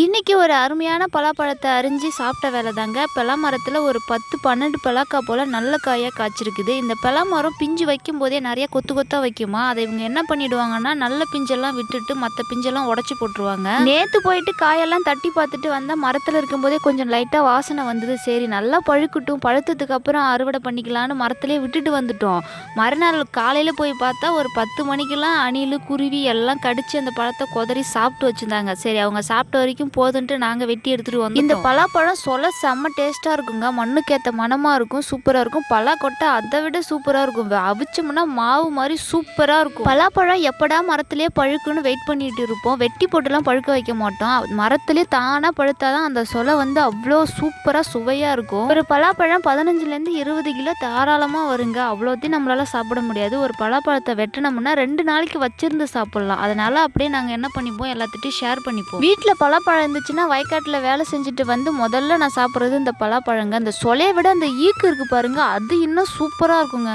இன்னைக்கு ஒரு அருமையான பலாப்பழத்தை அரிஞ்சு சாப்பிட்ட வேலை தாங்க பலா மரத்தில் ஒரு பத்து பன்னெண்டு பலாக்காய் போல் நல்ல காயாக காய்ச்சிருக்குது. இந்த பலா மரம் பிஞ்சு வைக்கும் போதே நிறைய கொத்து கொத்தாக வைக்குமா? அதை இவங்க என்ன பண்ணிடுவாங்கன்னா நல்ல பிஞ்செல்லாம் விட்டுட்டு மற்ற பிஞ்செல்லாம் உடச்சி போட்டுருவாங்க. நேற்று போயிட்டு காயெல்லாம் தட்டி பார்த்துட்டு வந்தால் மரத்தில் இருக்கும்போதே கொஞ்சம் லைட்டாக வாசனை வந்தது. சரி நல்லா பழுக்கட்டும். பழுத்ததுக்கு அப்புறம் அறுவடை பண்ணிக்கலான்னு மரத்திலே விட்டுட்டு வந்துட்டோம். மறுநாள் காலையில் போய் பார்த்தா ஒரு பத்து மணிக்கெல்லாம் அணில் குருவி எல்லாம் கடித்து அந்த பழத்தை குதறி சாப்பிட்டு வச்சுருந்தாங்க. சரி அவங்க சாப்பிட்ட வரைக்கும் போதுன்ட்டு நாங்கள் வெட்டி எடுத்துகிட்டு வந்தோம் இந்த பலாப்பழம் சொல்ல செம்ம டேஸ்ட்டாக இருக்குங்க. மண்ணுக்கேற்ற மனமாக இருக்கும் சூப்பராக இருக்கும். பலா கொட்டை அதை விட சூப்பராக இருக்கும். அவிச்சோம்னா மாவு மாதிரி சூப்பராக இருக்கும். பலாப்பழம் எப்படா மரத்திலே பழுக்குன்னு வெயிட் பண்ணிட்டு இருப்போம். வெட்டி போட்டுலாம் பழுக்க வைக்க மாட்டோம். மரத்துலேயே தானாக பழுத்தாதான் அந்த சொலை வந்து அவ்வளோ சூப்பராக சுவையாக இருக்கும். ஒரு பலாப்பழம் பதினஞ்சுலேருந்து இருபது கிலோ தாராளமாக வருங்க. அவ்வளோத்தையும் நம்மளால சாப்பிட முடியாது. ஒரு பலாப்பழத்தை வெட்டினோம்னா ரெண்டு நாளைக்கு வச்சிருந்து சாப்பிடலாம். அதனால அப்படியே நாங்கள் என்ன பண்ணிப்போம்? எல்லாத்திட்டையும் ஷேர் பண்ணிப்போம். வீட்டில் பலாப்பழம் இருந்துச்சுன்னா வயக்காட்டில் வேலை செஞ்சுட்டு வந்து முதல்ல நான் சாப்பிட்றது இந்த பலாப்பழங்க. அந்த சொலையை விட அந்த ஈக்கு இருக்குது பாருங்க அது இன்னும் சூப்பராக இருக்குங்க.